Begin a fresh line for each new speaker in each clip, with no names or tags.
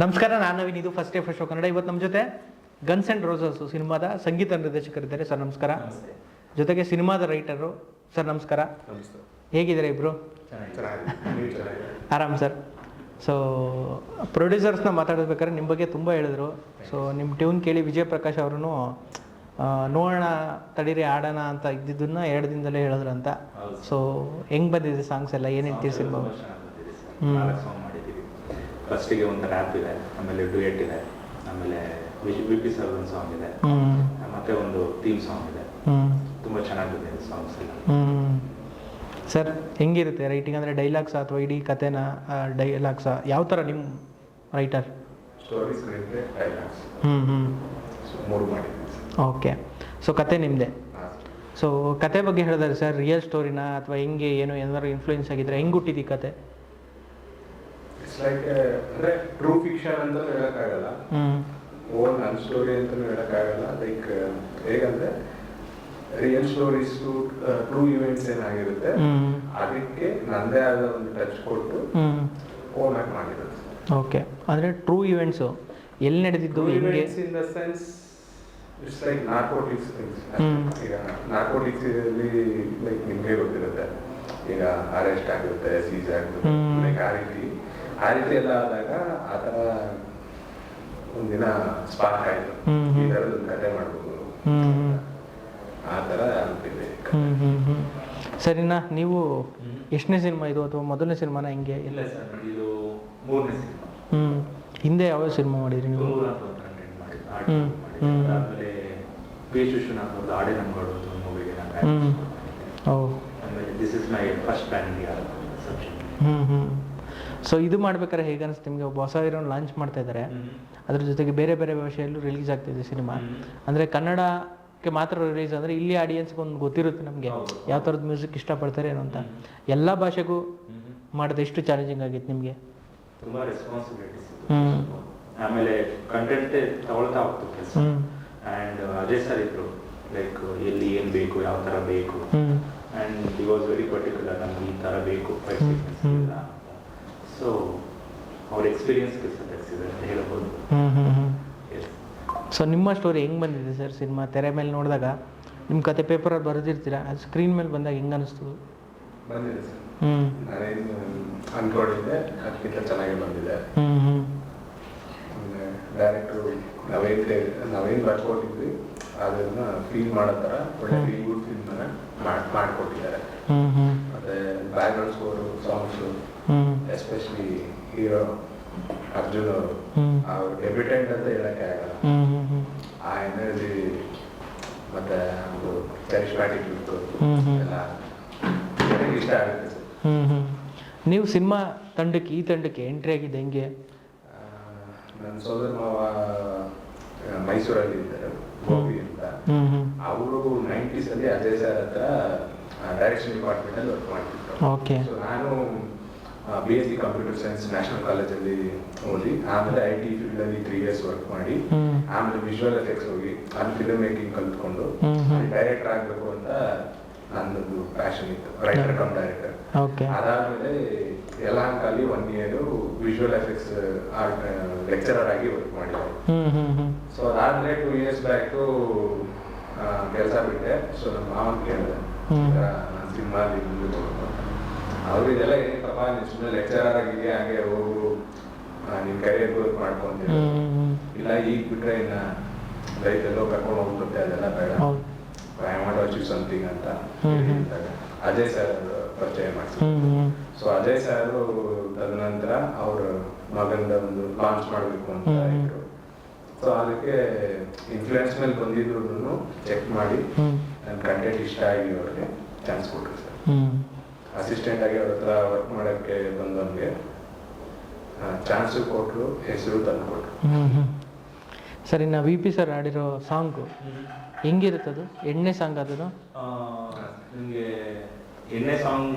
ನಮಸ್ಕಾರ ನಾನು ನವೀನ್. ಇದು first day first show Kannada. ಇವತ್ತು ನಮ್ಮ ಜೊತೆ ಗನ್ಸ್ ಆ್ಯಂಡ್ ರೋಸಸ್ ಸಿನಿಮಾದ ಸಂಗೀತ ನಿರ್ದೇಶಕರಿದ್ದಾರೆ. ಸರ್ ನಮಸ್ಕಾರ. ಜೊತೆಗೆ ಸಿನಿಮಾದ ರೈಟರು. ಸರ್ ನಮಸ್ಕಾರ. ಹೇಗಿದ್ದಾರೆ
ಇಬ್ರು?
ಆರಾಮ್ ಸರ್. ಸೊ ಪ್ರೊಡ್ಯೂಸರ್ಸ್ನ ಮಾತಾಡಬೇಕಾದ್ರೆ ನಿಮ್ಮ ಬಗ್ಗೆ ತುಂಬ ಹೇಳಿದ್ರು. ಸೊ ನಿಮ್ಮ ಟ್ಯೂನ್ ಕೇಳಿ ವಿಜಯ್ ಪ್ರಕಾಶ್ ಅವರು ನೋಡೋಣ ತಡೀರಿ ಆಡೋಣ ಅಂತ ಇದ್ದಿದ್ದನ್ನ ಎರಡು ದಿನದಲ್ಲೇ ಹೇಳಿದ್ರು ಅಂತ ಸೊ ಹೆಂಗೆ ಬಂದಿದೆ ಸಾಂಗ್ಸ್ ಎಲ್ಲ? ಏನೇನು ತಿಳಿಸಿರ್ಬೋದು? ಸಿನಿಮಾ ಹ್ಮ್.
ನಾಲ್ಕು ಸಾಂಗ್ ಮಾಡಿದ್ದೀವಿ ಫಸ್ಟಿಗೆ ಒಂದು ರ್ಯಾಪ್ ಇದೆ ಆಮೇಲೆ ಡುಯೆಟ್ ಇದೆ ಆಮೇಲೆ ವಿ ಪಿ ಸರ್ ಒಂದು ಸಾಂಗ್ ಇದೆ
ಹ್ಞೂ
ಮತ್ತೆ ಒಂದು ಥೀಮ್ ಸಾಂಗ್ ಇದೆ.
ಹ್ಞೂ
ತುಂಬ ಚೆನ್ನಾಗಿ ಬಂದಿದೆ ಸಾಂಗ್ಸ್ ಎಲ್ಲ.
ಸರ್ ಹೆಂಗಿರುತ್ತೆ ರೈಟಿಂಗ್ ಅಂದರೆ ಡೈಲಾಗ್ಸ್ ಅಥವಾ ಇಡೀ ಕಥೆನ ಡೈಲಾಗ್ಸ್ ಯಾವ ಥರ ನಿಮ್ಮ ರೈಟರ್
ಡೈಲಾಗ್ಸ್
ಹ್ಞೂ ಹ್ಞೂ
ಮೂರು
ಓಕೆ ಸೊ ಕತೆ ನಿಮ್ಮದೇ ಸೊ ಕತೆ ಬಗ್ಗೆ ಹೇಳಿದ್ರೆ ಸರ್ ರಿಯಲ್ ಸ್ಟೋರಿನ ಅಥವಾ ಹೆಂಗೆ ಏನು ಏನಾದ್ರು ಇನ್ಫ್ಲೂಯೆನ್ಸ್ ಆಗಿದ್ರೆ ಹೆಂಗೆ ಹುಟ್ಟಿದ್ದು ಈ ಕತೆ
ಇಟ್ಸ್ ಲೈಕ್ ಅಂದರೆ ಟ್ರೂ ಫಿಕ್ಷನ್ ಅಂತ ಹೇಳೋಕ್ಕಾಗಲ್ಲ. ಓನ್ ನನ್ ಸ್ಟೋರಿ ಅಂತ ಹೇಳೋಕ್ಕಾಗಲ್ಲ. ಲೈಕ್ ಹೇಗಂದ್ರೆ ರಿಯಲ್ ಸ್ಟೋರೀಸ್ ಟ್ರೂ ಇವೆಂಟ್ಸ್ ಏನಾಗಿರುತ್ತೆ ಅದಕ್ಕೆ ನಂದೇ ಆದ ಒಂದು ಟಚ್ ಕೊಟ್ಟು ಓನ್ ಆಗಿ ಮಾಡಿರೋದು.
ಓಕೆ ಅಂದರೆ ಟ್ರೂ ಇವೆಂಟ್ಸು ಎಲ್ಲಿ ನಡೆದಿದ್ದು ಹೆಂಗೆ?
In the sense it's like narcotics. ಈಗ ನಾರ್ಕೋಟಿಕ್ಸ್ ಅಲ್ಲಿ ಲೈಕ್ ನಿಮಗೆ ಗೊತ್ತಿರುತ್ತೆ. ಈಗ ಅರೆಸ್ಟ್ ಆಗುತ್ತೆ ಸೀಸ್ ಆಗುತ್ತೆ. ಲೈಕ್ ಆ ರೀತಿ ಆ ರೀತಿ ಎಲ್ಲ ಆದಾಗ ಆ ಥರ ಒಂದಿನ ಸ್ಪಾರ್ಕ್ ಆಯ್ತು. ಈ ಒಂದು ಕತೆ ಮಾಡ್ಬೋದು. ಆ ಥರ ಆಗ್ತಿದೆ
ಸರಿನಾ ನೀವು ಎಷ್ಟನೇ ಸಿನಿಮಾ ಇದು ಅಥವಾ ಮೊದಲನೇ ಸಿನಿಮಾನ ಹೆಂಗೆ?
ಇಲ್ಲ ಸರ್ ಇದು ಮೂರನೇ ಸಿನಿಮಾ.
ಹ್ಞೂ ಹಿಂದೆ ಯಾವ ಸಿನಿಮಾ ಮಾಡಿದ್ರಿ ನೀವು?
ಹ್ಞೂ
ಹ್ಞೂ.
ಆಮೇಲೆ ಪಿ ಎಚ್ ವಿಶ್ವನಾಥ್ ಅವ್ರದ್ದು ಆಡೆ ನಮ್ಗಳು ಒಂದು ಮೂವಿಗೆ ನಾನು
ಹ್ಮ್. ಓ
ಆಮೇಲೆ ದಿಸ್ ಇಸ್ ಮೈ ಫಸ್ಟ್
ಹ್ಞೂ ಹ್ಞೂ ಸೊ ಇದು ಮಾಡ್ಬೇಕಾದ್ರೆ ಹೇಗೆ ಅನಿಸ್ತು ನಿಮಗೆ ಒಬ್ಬ ಹೊಸ ಹೀರೋನ್ ಲಾಂಚ್ ಮಾಡ್ತಾ ಇದ್ದಾರೆ. ಅದ್ರ ಜೊತೆಗೆ ಬೇರೆ ಬೇರೆ ಭಾಷೆಯಲ್ಲೂ ರಿಲೀಸ್ ಆಗ್ತಿದೆ ಸಿನಿಮಾ. ಅಂದರೆ ಕನ್ನಡಕ್ಕೆ ಮಾತ್ರ ರಿಲೀಸ್ ಅಂದರೆ ಇಲ್ಲಿ ಆಡಿಯನ್ಸ್ಗೆ ಒಂದು ಗೊತ್ತಿರುತ್ತೆ ನಮಗೆ. ಯಾವ ಥರದ ಮ್ಯೂಸಿಕ್ ಇಷ್ಟಪಡ್ತಾರೆ ಏನು ಅಂತ. ಎಲ್ಲ ಭಾಷೆಗೂ ಮಾಡೋದು ಎಷ್ಟು ಚಾಲೆಂಜಿಂಗ್ ಆಗಿತ್ತು ನಿಮಗೆ.
ತುಂಬಾ ರೆಸ್ಪಾನ್ಸಿಬಿಲಿಟಿ
ಹ್ಮ್.
ಆಮೇಲೆ ಕಂಟೆಂಟ್ ತಗೊಳ್ತಾ ಹೋಗ್ತು ಕೆಲಸ.
ಹ್ಞೂ
ಆ್ಯಂಡ್ ಅಜಯ್ ಸರ್ ಇದ್ರು ಲೈಕ್ ಎಲ್ಲಿ ಏನು ಬೇಕು ಯಾವ ಥರ ಬೇಕು.
ಹ್ಞೂ
ಆ್ಯಂಡ್ ಈ ವಾಸ್ ವೆರಿ ಪರ್ಟಿಕ್ಯುಲರ್ ನಮ್ಗೆ ಈ ಥರ ಬೇಕು ಫೈವ್
ಹ್ಮ್.
ಸೀಕ್ವೆನ್ಸ್
ಹ್ಮ್.
ಇಲ್ಲ ಸೊ ಅವ್ರ ಎಕ್ಸ್ಪೀರಿಯನ್ಸ್ ತೆಗೆಸಿದೆ ಅಂತ ಹೇಳ್ಬೋದು
ಹ್ಞೂ ಹ್ಞೂ ಹ್ಞೂ
ಎಸ್
ಸೊ ನಿಮ್ಮ ಸ್ಟೋರಿ ಹೆಂಗೆ ಬಂದಿದೆ ಸರ್ ಸಿನಿಮಾ ತೆರೆ ಮೇಲೆ ನೋಡಿದಾಗ ನಿಮ್ಮ ಕತೆ ಪೇಪರಲ್ಲಿ ಬರೆದಿರ್ತೀರಾ? ಅದು ಸ್ಕ್ರೀನ್ ಮೇಲೆ ಬಂದಾಗ ಹೆಂಗೆ ಅನಿಸ್ತು?
ಬಂದಿದೆ ಸರ್
ಹ್ಞೂ
ನಾನೇನು ಅನ್ಕೊಂಡಿದ್ದೆ ಅದಕ್ಕಿಂತ ಚೆನ್ನಾಗಿ ಬಂದಿದೆ.
ಹ್ಞೂ ಹ್ಞೂ
ಡೈರೆಕ್ಟ್ರು ನಾವೇನು ನಾವೇನು ಬರ್ಕೊಟ್ಟಿದ್ವಿ ಅದನ್ನ ಫೀಲ್ ಮಾಡೋ ಥರ ಒಳ್ಳೆ. ಫೀಲ್ ಗುಡ್ ಫಿಲ್ಮನ್ನ ಮಾಡ್ಕೊಟ್ಟಿದ್ದಾರೆ. ಮತ್ತೆ background score songs especially hero Arjun ಅವರು. ಅವ್ರ ಡೆಬ್ಯೂಟೆಂಟ್ ಅಂತ ಹೇಳಕ್ಕೆ ಆಗಲ್ಲ. ಆ ಎನರ್ಜಿ ಮತ್ತೆ ಒಂದು ಕ್ಯಾರಿಸ್ಮ್ಯಾಟಿಕ್ ಇತ್ತು. ಎಲ್ಲ ಇಷ್ಟ ಆಗುತ್ತೆ.
ನೀವು ಸಿನಿಮಾ ತಂಡಕ್ಕೆ ಈ ತಂಡಕ್ಕೆ ಎಂಟ್ರಿ ಆಗಿದ್ದು ಹೆಂಗೆ?
ನನ್ನ ಸೋದರ ಮಾವ ಮೈಸೂರಲ್ಲಿ ಇದ್ದಾರೆ ಗೋಪಿ ಅಂತ. ಅವರು ನೈಂಟೀಸ್ ಅಲ್ಲಿ ಅಜಯ್ ಸರ್ ಹತ್ರ ಡೈರೆಕ್ಷನ್ ಡಿಪಾರ್ಟ್ಮೆಂಟ್ ಅಲ್ಲಿ ವರ್ಕ್ ಮಾಡ್ತಿದ್ರು. ಸೊ ನಾನು B S C computer science national ಕಾಲೇಜಲ್ಲಿ ಓದಿ ಆಮೇಲೆ ಐ ಟಿ ಫೀಲ್ಡ್ ಅಲ್ಲಿ ತ್ರೀ ಇಯರ್ಸ್ ವರ್ಕ್ ಮಾಡಿ ಆಮೇಲೆ ವಿಜುವಲ್ ಎಫೆಕ್ಟ್ಸ್ ಹೋಗಿ ಅಲ್ಲಿ ಫಿಲ್ಮ್ ಮೇಕಿಂಗ್ ಕಲ್ತ್ಕೊಂಡು. ಡೈರೆಕ್ಟರ್ ಆಗಬೇಕು ಅಂತ ನನ್ನದು ಪ್ಯಾಷನ್ ಇತ್ತು ರೈಟರ್ ಕಮ್ ಡೈರೆಕ್ಟರ್
ಓಕೆ
ಅದಾದ್ಮೇಲೆ ಯಲಹಂಕಲ್ಲಿ one year visual effects art lecturer ಆಗಿ ವರ್ಕ್
ಮಾಡಿದ್ರು
ಸೊ ಅದಾದ್ಮೇಲೆ ಟೂ ಇಯರ್ಸ್ ಬ್ಯಾಕ್ ಕೆಲಸ ಬಿಟ್ಟೆ. ಸೊ ನಮ್ಮ ಮಾವನ್ ಕೇಳಿದೆ.
ಸಿನಿಮಾ
ನಾನು ಅವ್ರು ಇದೆಲ್ಲ ಏನಕ್ಕಪ್ಪ ನೀನು ಸುಮ್ಮನೆ ಲೆಕ್ಚರರ್ ಆಗಿದೆಯಾ? ಹಾಗೆ ಹೋಗು. ನಿನ್ನ ಕರಿಯರ್ ವರ್ಕ್ ಮಾಡ್ಕೊಂತೀನಿ ಇಲ್ಲ ಈಗ ಬಿಟ್ರೆ ಇನ್ನ ಲೈಫ್ ಎಲ್ಲೋ ಕರ್ಕೊಂಡು ಹೋಗ್ಬಿಡುತ್ತೆ. ಅದೆಲ್ಲ ಬೇಡ. ಟ್ರೈ ವಾಂಟ್ ಅಚೀವ್ ಸಮಥಿಂಗ್ ಅಂತ. ಅಜಯ್ ಸರ್ ಪರಿಚಯ
ಹ್ಞೂ
ಸೊ ಅಜಯ್ ಸರ್ ತದನಂತರ ಅವ್ರ ಮಗಂದ ಒಂದು ಲಾಂಚ್ ಮಾಡಬೇಕು ಅಂತ. ಇದ್ರು. ಸೊ ಅದಕ್ಕೆ ಇನ್ಫ್ಲೂಯೆನ್ಸ್ ಮೇಲೆ ಬಂದಿದ್ರು ಚೆಕ್ ಮಾಡಿ ನನ್ನ ಕಂಟೆಂಟ್ ಇಷ್ಟ ಆಗಿ ಅವ್ರಿಗೆ ಚಾನ್ಸ್ ಕೊಟ್ಟರು ಸರ್
ಹ್ಞೂ
ಅಸಿಸ್ಟೆಂಟ್ ಆಗಿ ಅವ್ರ ಹತ್ರ ವರ್ಕ್ ಮಾಡಕ್ಕೆ ಬಂದವನಿಗೆ ಚಾನ್ಸ್ ಕೊಟ್ಟರು ಹೆಸರು ತಂದು ಕೊಟ್ಟರು
ಹ್ಞೂ ಹ್ಞೂ ಸರಿ ನಾ ವಿ ಪಿ ಸರ್ ಆಡಿರೋ ಸಾಂಗು ಹೆಂಗಿರುತ್ತದು? ಅದು ಎಣ್ಣೆ ಸಾಂಗ್ ಅದು
ನಿಮಗೆ ಎಣ್ಣೆ ಸಾಂಗ್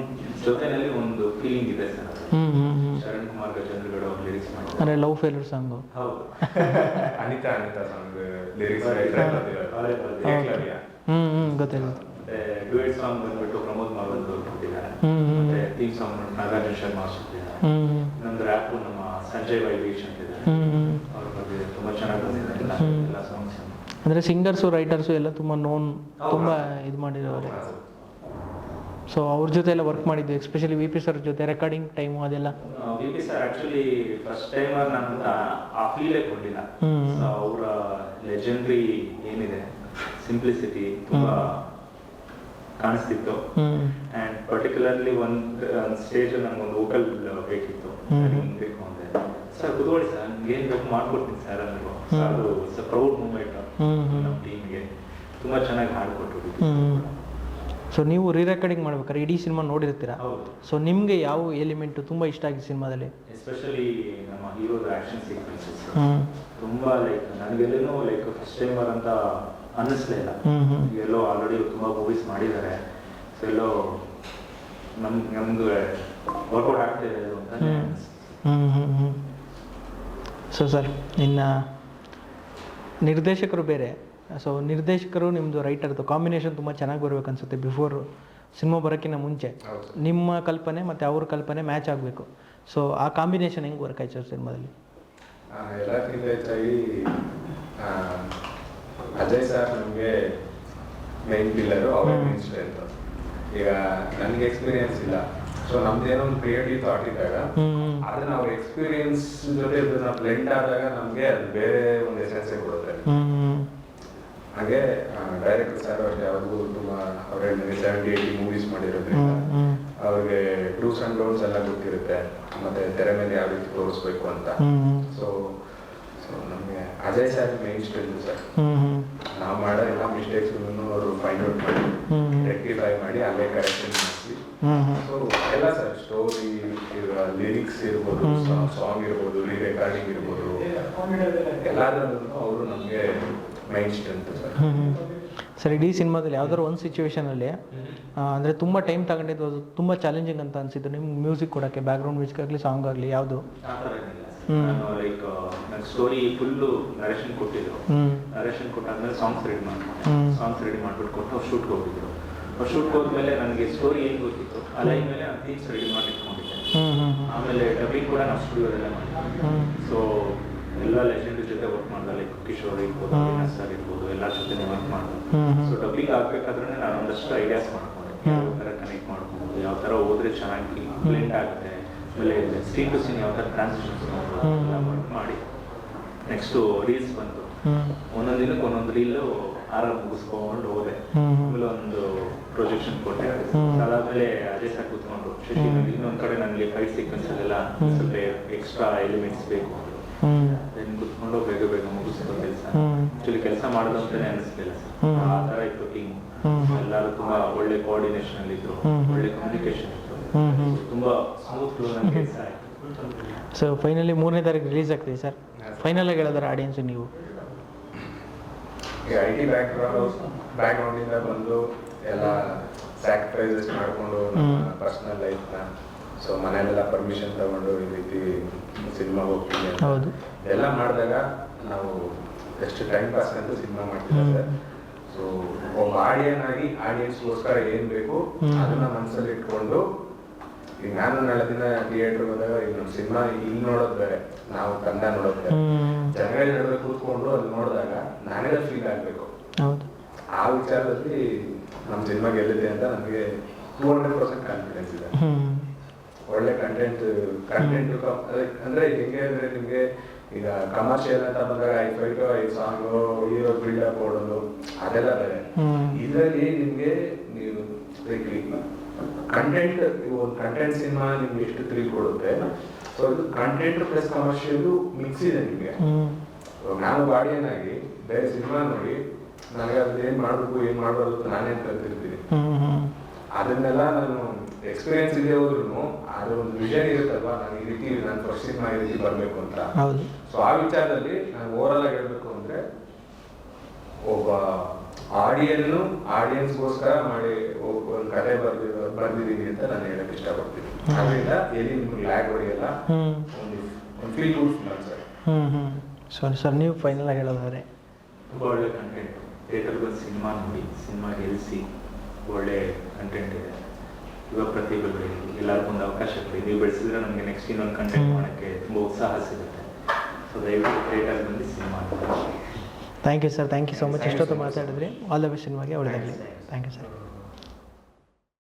ಜೊತೆನಲ್ಲಿ ಒಂದು ಫೀಲಿಂಗ್ ಇದೆ ಸರ್.
ಹ್ಮ್ ಹ್ಮ್
ಶರಣ್ ಕುಮಾರ್ ಗಜೇಂದ್ರಗೌಡ ಅವ್ರು ಲಿರಿಕ್ಸ್
ಅಂದರೆ ಲವ್ ಫೇಲ್ಯೂರ್ ಸಾಂಗ್
ಹೌದು.
ಅನಿತಾ ಅನಿತಾ ಸಾಂಗ್ ಲಿರಿಕ್ಸ್
ಹ್ಮ್ ಹ್ಮ್ ಗೊತ್ತಿಲ್ಲ
ಮತ್ತೆ ಡ್ಯೂಯೆಟ್ ಸಾಂಗ್ ಬಂದ್ಬಿಟ್ಟು ಪ್ರಮೋದ್ ಮಾವಲ್ ಅವ್ರು ಕೊಟ್ಟಿದ್ದಾರೆ.
ಹ್ಮ್, ಹ್ಮ್.
ಮತ್ತೆ ಥೀಮ್ ಸಾಂಗ್ ನಾಗಾರ್ಜುನ ಶರ್ಮಾ
ಹ್ಞೂ
ಇನ್ನೊಂದು ರ್ಯಾಪು ನಮ್ಮ ಸಂಜಯ್ ವೈದೇಶ್ ಅಂತ ಇದ್ದಾರೆ ಅವ್ರ ಬಗ್ಗೆ ತುಂಬಾ ಚೆನ್ನಾಗಿ ಬಂದಿದೆ ಎಲ್ಲ ಎಲ್ಲ ಸಾಂಗ್ಸ್
ಅಂದ್ರೆ ಸಿಂಗರ್ಸು ರೈಟರ್ಸು ಎಲ್ಲ ತುಂಬಾ ನೋನ್ ತುಂಬಾ ಇದು ಮಾಡಿರೋರೆ. ಸೊ ಅವ್ರ ಜೊತೆ ಎಲ್ಲ ವರ್ಕ್ ಮಾಡಿದ್ದು ಎಸ್ಪೆಷಲಿ ವಿ ಪಿ ಸರ್ ಜೊತೆ ರೆಕಾರ್ಡಿಂಗ್ ಟೈಮು ಅದೆಲ್ಲ.
V P sir actually first time ನಾನು ಆ ಫೀಲ್ ಕೊಡಲಿಲ್ಲ. ಅವರ ಲೆಜೆಂಡ್ರಿ ಏನಿದೆ ಸಿಂಪ್ಲಿಸಿಟಿ ತುಂಬಾ ಕಾಣಿಸ್ತಿತ್ತು. ಅಂಡ್ ಪರ್ಟಿಕ್ಯುಲರ್ಲಿ ಒಂದು ಸ್ಟೇಜ್ ನಂಗೆ ಒಂದು ವೋಕಲ್ ಬೇಕಿತ್ತು. ಬೇಕು ಸರ್ ಕುತ್ಕೊಳ್ಳಿ ಸರ್ ನಿಮ್ಗೆ ಏನ್ ಬೇಕು ಮಾಡ್ಕೊಡ್ತೀನಿ ಸರ್ ಅಂದ್ರು. ಅದು ಪ್ರೌಡ್ ಮೂಮೆಂಟ್. ನಮ್ಮ ಟೀಮ್ಗೆ ತುಂಬಾ ಚೆನ್ನಾಗಿ ಹಾಡ್ಕೊಟ್ರು
ಹ್ಞೂ ಸೊ ನೀವು ರೀ ರೆಕಾರ್ಡಿಂಗ್ ಮಾಡ್ಬೇಕಾದ್ರೆ ಇಡೀ ಸಿನಿಮಾ ನೋಡಿರ್ತೀರಾ? ಸೊ ನಿಮಗೆ ಯಾವ ಎಲಿಮೆಂಟ್ ತುಂಬ ಇಷ್ಟ ಆಗಿದೆ ಸಿನಿಮಾದಲ್ಲಿ?
ಎಸ್ಪೆಷಲಿ ನಮ್ಮ ಹೀರೋದ ಆಕ್ಷನ್ ಸೀಕ್ವೆನ್ಸಸ್ ತುಂಬಾ ಲೈಕ್ ನನಗೆಲ್ಲೂ ಲೈಕ್ ಫಸ್ಟ್ ಟೈಮ್ ಅಂತ
ಅನ್ನಿಸ್ಲಿಲ್ಲ
ಎಲ್ಲೋ ಆಲ್ರೆಡಿ ತುಂಬಾ ಮೂವೀಸ್ ಮಾಡಿದ್ದಾರೆ. ಸೊ ಎಲ್ಲೋ ನಮ್ ನಮ್ದು ವರ್ಕೌಟ್ ಆಗ್ತಾ ಇದೆ ಅದು ಅಂತ
ಸೊ ಸರ್ ಇನ್ನು ನಿರ್ದೇಶಕರು ಬೇರೆ. ಸೊ ನಿರ್ದೇಶಕರು ನಿಮ್ಮದು ರೈಟರ್ದು ಕಾಂಬಿನೇಷನ್ ತುಂಬ ಚೆನ್ನಾಗಿ ಬರ್ಬೇಕು ಅನ್ಸುತ್ತೆ ಬಿಫೋರ್ ಸಿನಿಮಾ ಬರೋಕ್ಕಿಂತ ಮುಂಚೆ. ನಿಮ್ಮ ಕಲ್ಪನೆ ಮತ್ತು ಅವ್ರ ಕಲ್ಪನೆ ಮ್ಯಾಚ್ ಆಗಬೇಕು. ಸೊ ಆ ಕಾಂಬಿನೇಷನ್ ಹೆಂಗೆ ವರ್ಕ್ ಆಯ್ತು ಸರ್ ಸಿನಿಮಾದಲ್ಲಿ?
ಎಲ್ಲಕ್ಕಿಂತ ಹೆಚ್ಚಾಗಿ ಅಜಯ್ ಸರ್ ನಮಗೆ ಮೈನ್ ಪಿಲ್ಲರು ಅವರೇ ಸ್ಟ್ರೆಂತ್ ಈಗ ನನಗೆ ಎಕ್ಸ್ಪೀರಿಯನ್ಸ್ ಇಲ್ಲ. ಸೊ ನಮ್ದೇನೋ ಒಂದು ಕ್ರಿಯೇಟಿವ್ ಥಾಟ್ ಇದ್ದಾಗ ಅದನ್ನ ಅವ್ರ ಎಕ್ಸ್ಪೀರಿಯನ್ಸ್ ಜೊತೆ ಬ್ಲೆಂಡ್ ಆದಾಗ ನಮಗೆ ಅದು ಬೇರೆ ಒಂದು ಎಸೆನ್ಸೇ ಕೊಡುತ್ತೆ. ಹಾಗೆ ಡೈರೆಕ್ಟರ್ ಸರ್ ಅವ್ರಿಗೆ ಅವ್ರಿಗೂ ತುಂಬಾ ಅವರೇ ಸೆವೆಂಟಿ ಏಯ್ಟಿ ಮೂವೀಸ್ ಮಾಡಿರೋದ್ರಿಂದ ಅವ್ರಿಗೆ ಡೂಸ್ ಅಂಡ್ ಡೋನ್ಸ್ ಎಲ್ಲ ಗೊತ್ತಿರುತ್ತೆ. ಮತ್ತೆ ತೆರೆ ಮೇಲೆ ಯಾವ ರೀತಿ ತೋರಿಸ್ಬೇಕು ಅಂತ. ಸೊ ಸೊ ನಮಗೆ Ajay sir main strength sir ನಾವು ಮಾಡೋ ಎಲ್ಲ ಮಿಸ್ಟೇಕ್ಸ್ ಅವರು ಫೈಂಡ್ ಔಟ್ ಮಾಡಿ. ರೆಕ್ಟಿಫೈ ಮಾಡಿ ಅಲ್ಲೇ ಕರೆಕ್ಷನ್ ಮಾಡಿಸಿ. ಸೊ ಎಲ್ಲ ಸರ್ ಸ್ಟೋರಿ ಲಿರಿಕ್ಸ್ ಇರ್ಬೋದು ಸಾಂಗ್ ಇರ್ಬೋದು ರೀ ರೆಕಾರ್ಡಿಂಗ್ ಇರ್ಬೋದು ಎಲ್ಲದರಲ್ಲೂ ಅವರು ನಮಗೆ ಮೈನ್ ಸ್ಟ್ರೆಂತ್ ಸರ್
ಸರ್ ಇಡೀ ಸಿನಿಮಾದಲ್ಲಿ ಯಾವ್ದಾದ್ರು ಒಂದು ಸಿಚುವೇಶನಲ್ಲಿ ಅಂದರೆ ತುಂಬ ಟೈಮ್ ತಗೊಂಡಿದ್ದು ಅದು ತುಂಬ ಚಾಲೆಂಜಿಂಗ್ ಅಂತ ಅನಿಸಿದ್ದು. ನಿಮ್ಗೆ ಮ್ಯೂಸಿಕ್ ಕೊಡೋಕ್ಕೆ ಬ್ಯಾಕ್ಗ್ರೌಂಡ್ ಮ್ಯೂಸಿಕ್ ಆಗಲಿ ಸಾಂಗ್ ಆಗಲಿ ಯಾವುದು?
ಆ ಥರ ಏನಿಲ್ಲ. ನಾನು ಲೈಕ್ ನನ್ನ ಸ್ಟೋರಿ ಫುಲ್ಲು ನರೇಷನ್ ಕೊಟ್ಟಿದ್ರು. ನರೇಷನ್ ಕೊಟ್ಟಾದ್ಮೇಲೆ ಸಾಂಗ್ಸ್ ರೆಡಿ ಮಾಡ್ಕೊಂಡೆ. ಸಾಂಗ್ಸ್ ರೆಡಿ ಮಾಡ್ಬಿಟ್ಟು ಕೊಟ್ಟು ಅವ್ರು ಶೂಟ್ಗೆ ಹೋಗಿದ್ರು. ಅವ್ರು ಶೂಟ್ಗೆ ಹೋದ್ಮೇಲೆ ನನಗೆ ಸ್ಟೋರಿ ಏನು ಗೊತ್ತಿತ್ತು? ಆ ಲೈನ್ ಮೇಲೆ ನಾನು ಥೀಮ್ಸ್ ರೆಡಿ ಮಾಡಿ ಇಟ್ಕೊಂಡಿದ್ದೆ. ಆಮೇಲೆ ಡಬ್ಬಿಂಗ್ ಕೂಡ ನಾವು ಸ್ಟುಡಿಯೋದಲ್ಲೇ
ಮಾಡಿದ್ದೆ
ಸೊ ಎಲ್ಲ ಲೆಜೆಂಡ್ ಜೊತೆ ವರ್ಕ್ ಮಾಡ್ದೆ ಲೈಕ್ ಕಿಶೋರ್ ಇರ್ಬೋದು. ಅವಿನಾಶ್ ಸರ್ ಇರ್ಬೋದು ಎಲ್ಲ ಜೊತೆ ವರ್ಕ್ ಮಾಡ್ದೆ. ಸೊ ಡಬ್ಲಿಂಗ್ ಆಗ್ಬೇಕಾದ್ರೆ ನಾನು ಒಂದಷ್ಟು ಐಡಿಯಾಸ್ ಮಾಡ್ಕೊಂಡೆ. ಯಾವ ಥರ ಕನೆಕ್ಟ್ ಮಾಡ್ಬೋದು ಯಾವ ಥರ ಹೋದ್ರೆ ಚೆನ್ನಾಗಿ ಬ್ಲೆಂಡ್ ಆಗುತ್ತೆ ಆಮೇಲೆ ಸೀನ್ ಟು ಸೀನ್ ಯಾವ ಥರ ಟ್ರಾನ್ಸಿಷನ್ಸ್. ಎಲ್ಲ ವರ್ಕ್ ಮಾಡಿ. ನೆಕ್ಸ್ಟು ರೀಲ್ಸ್ ಬಂತು. ಒಂದೊಂದು ದಿನಕ್ಕೆ ಒಂದೊಂದು ರೀಲು ಆರಾಮ್ ಮುಗಿಸ್ಕೊಂಡು ಹೋದೆ. ಆಮೇಲೆ ಒಂದು ಪ್ರೊಜೆಕ್ಷನ್ ಕೊಟ್ಟೆ. ಅದಾದ್ಮೇಲೆ ಅದೇ ಸರ್ ಕೂತ್ಕೊಂಡು ಶಶಿ ಇನ್ನೊಂದು ಕಡೆ ನನಗೆ ಫೈಟ್ ಸೀಕ್ವೆನ್ಸ್
ಎಲ್ಲ
ಸ್ವಲ್ಪ ಎಕ್ಸ್ಟ್ರಾ ಎಲಿಮೆಂಟ್ಸ್ ಬೇಕು. ದೆನ್ ಕೂತ್ಕೊಂಡು ಬೇಗ ಬೇಗ ಮುಗಿಸ್ಕೊ ಕೆಲಸ. ಆಕ್ಚುಲಿ ಕೆಲಸ ಮಾಡೋದು ಅಂತಾನೆ ಅನಿಸ್ಲಿಲ್ಲ. ಆ ಥರ ಇತ್ತು ಟೀಮ್ ಎಲ್ಲರೂ ತುಂಬಾ ಒಳ್ಳೆ ಕೋಆರ್ಡಿನೇಷನ್ ಅಲ್ಲಿ ಇದ್ರು. ಒಳ್ಳೆ ಕಮ್ಯುನಿಕೇಶನ್ ಇತ್ತು.
ಹ್ಮ್, ಹ್ಮ್.
ತುಂಬಾ ಸ್ಮೂತ್ ಫ್ಲೋ ನನ್ನ ಕೆಲಸ ಆಯ್ತು.
ಸೊ ಫೈನಲಿ ಮೂರನೇ ತಾರೀಕು ರಿಲೀಸ್ ಆಗ್ತಿದೆ ಸರ್. ಫೈನಲ್ ಆಗಿ ಹೇಳಿದ್ರೆ ಆಡಿಯನ್ಸ್ ನೀವು.
ಈ ಐ ಟಿ ಬ್ಯಾಕ್ಗ್ರೌಂಡ್ ಬ್ಯಾಕ್ಗ್ರೌಂಡಿಂದ ಬಂದು ಎಲ್ಲ ಸ್ಯಾಕ್ರಿಫೈಸಸ್ ಮಾಡಿಕೊಂಡು
ಹ್ಮ್.
ಪರ್ಸನಲ್ ಲೈಫ್ನ ಸೊ ಮನೆಯಲ್ಲೆಲ್ಲ ಪರ್ಮಿಷನ್ ತಗೊಂಡು ಈ ರೀತಿ ಸಿನಿಮಾ ಹೋಗ್ತೀನಿ
ಹೌದು.
ಎಲ್ಲ ಮಾಡಿದಾಗ ನಾವು ಎಷ್ಟು ಟೈಮ್ ಪಾಸ್ ಅಂತ ಸಿನಿಮಾ
ಮಾಡ್ತೀವಿ.
ಸೊ ಒಬ್ಬ ಆಡಿಯನ್ ಆಗಿ ಆಡಿಯನ್ಸ್ಗೋಸ್ಕರ ಏನ್ ಬೇಕು ಅದನ್ನ ಮನಸ್ಸಲ್ಲಿ ಇಟ್ಕೊಂಡು ಈಗ ನಾನು ನಾಳೆ ದಿನ ಥಿಯೇಟರ್ ಹೋದಾಗ ಈಗ ನಮ್ಮ ಸಿನಿಮಾ ಇಲ್ಲಿ ನೋಡೋದು ಬೇರೆ ನಾವು ಕನ್ನಡ ನೋಡೋದು ಬೇರೆ. ಜನಗಳ ನಡುವೆ ಕೂತ್ಕೊಂಡು ಅಲ್ಲಿ ನೋಡಿದಾಗ ನನಗೆ ಫೀಲ್ ಆಗಬೇಕು. ಆ ವಿಚಾರದಲ್ಲಿ ನಮ್ಮ ಸಿನಿಮಾ ಗೆಲ್ಲಿದೆ ಅಂತ ನಮಗೆ ಟೂ ಹಂಡ್ರೆಡ್ ಪರ್ಸೆಂಟ್ ಕಾನ್ಫಿಡೆನ್ಸ್ ಇದೆ. ಒಳ್ಳೆ ಕಂಟೆಂಟ್ ಕಂಟೆಂಟ್ ಅಂದ್ರೆ ಹೆಂಗೆ ಅಂದ್ರೆ ನಿಮ್ಗೆ ಈಗ ಕಮರ್ಷಿಯಲ್ ಅಂತ ಬಂದಾಗ ಐದು ಫೈಟು ಐದು ಸಾಂಗ್ ಹೀರೋ ಬಿಲ್ಡಪ್ ಕೊಡೋದು ಅದೆಲ್ಲ ಬೇರೆ. ಇದರಲ್ಲಿ ನಿಮ್ಗೆ ನೀವು ಕಂಟೆಂಟ್ ಒಂದು ಕಂಟೆಂಟ್ ಸಿನಿಮಾ ನಿಮ್ಗೆ ಎಷ್ಟು ತ್ರೀ ಕೊಡುತ್ತೆ? ಸೊ ಇದು ಕಂಟೆಂಟ್ ಪ್ಲಸ್ ಕಮರ್ಷಿಯಲ್ ಮಿಕ್ಸ್ ಇದೆ ನಿಮ್ಗೆ. ನಾನು ಗಾಡಿಯನ್ ಆಗಿ ಬೇರೆ ಸಿನಿಮಾ ನೋಡಿ ನನಗೆ ಅದ್ ಏನ್ ಮಾಡ್ಬೇಕು ಏನ್ ಮಾಡಬಾರ್ದು ನಾನೇನ್ ನಾನೇ ಕಲ್ತಿರ್ತೀನಿ ಅದನ್ನೆಲ್ಲ ನಾನು ಎಕ್ಸ್ಪೀರಿಯನ್ಸ್ ಇದೆ ಹೋದ್ರು ಅದು ಒಂದು ವಿಷನ್ ಇರುತ್ತಲ್ವಾ? ನಾನು ಈ ರೀತಿ ನಾನು ಫಸ್ಟ್ ಸಿನಿಮಾ ಈ ರೀತಿ ಬರಬೇಕು ಅಂತ.
ಹೌದು.
ಸೊ ಆ ವಿಚಾರದಲ್ಲಿ ನಾನು ಓವರಾಲ್ ಆಗಿ ಹೇಳಬೇಕು ಅಂದ್ರೆ ಒಬ್ಬ ಆಡಿಯನ್ ಆಡಿಯನ್ಸ್ಗೋಸ್ಕರ ಮಾಡಿ ಒಬ್ಬ ಒಂದು ಕತೆ ಬರ್ದಿ ಬರ್ದಿದ್ದೀನಿ ಅಂತ ನಾನು ಹೇಳಕ್ ಇಷ್ಟಪಡ್ತೀನಿ. ಅದರಿಂದ ಎಲ್ಲಿ ನಿಮ್ಗೆ ಲ್ಯಾಗ್ ಹೊಡೆಯಲ್ಲ? ಒಂದು ಒಂದು ಫೀಲ್ ಗುಡ್ ಫಿಲಮ್ ಸರ್
ಹ್ಞೂ ಹ್ಞೂ ಸರಿ ಸರ್ ನೀವು ಫೈನಲಾಗಿ ಹೇಳೋದಾದ್ರೆ.
ತುಂಬ ಒಳ್ಳೆ ಕಂಟೆಂಟ್ ಥಿಯೇಟರ್ಗೆ ಬಂದು ಸಿನಿಮಾ ನೋಡಿ ಸಿನಿಮಾ ಗೆಲ್ಲಿಸಿ ಒಳ್ಳೆ ಕಂಟೆಂಟ್ ಇದೆ. ಯುವ ಪ್ರತಿಭೆಗಳು ಎಲ್ಲರಿಗೂ ಒಂದು ಅವಕಾಶ ಕೊಡಿ. ನೀವು ಬೆಳೆಸಿದ್ರೆ ನಮಗೆ ನೆಕ್ಸ್ಟ್ ಇನ್ನೊಂದು ಕಂಟೆಂಟ್. ಮಾಡೋಕ್ಕೆ ತುಂಬ ಉತ್ಸಾಹ ಸಿಗುತ್ತೆ. ಸೊ ದಯವಿಟ್ಟು ಥಿಯೇಟರ್ ಬಂದು cinema
thank you sir thank you so much ಎಷ್ಟೊತ್ತು ಮಾತಾಡಿದ್ರಿ. ಆಲ್ ದ ಬೆಸ್ಟ್ ಸಿನಿಮಾಗೆ. ಒಳ್ಳೆಯದಾಗಲಿ ಥ್ಯಾಂಕ್ ಯು ಸರ್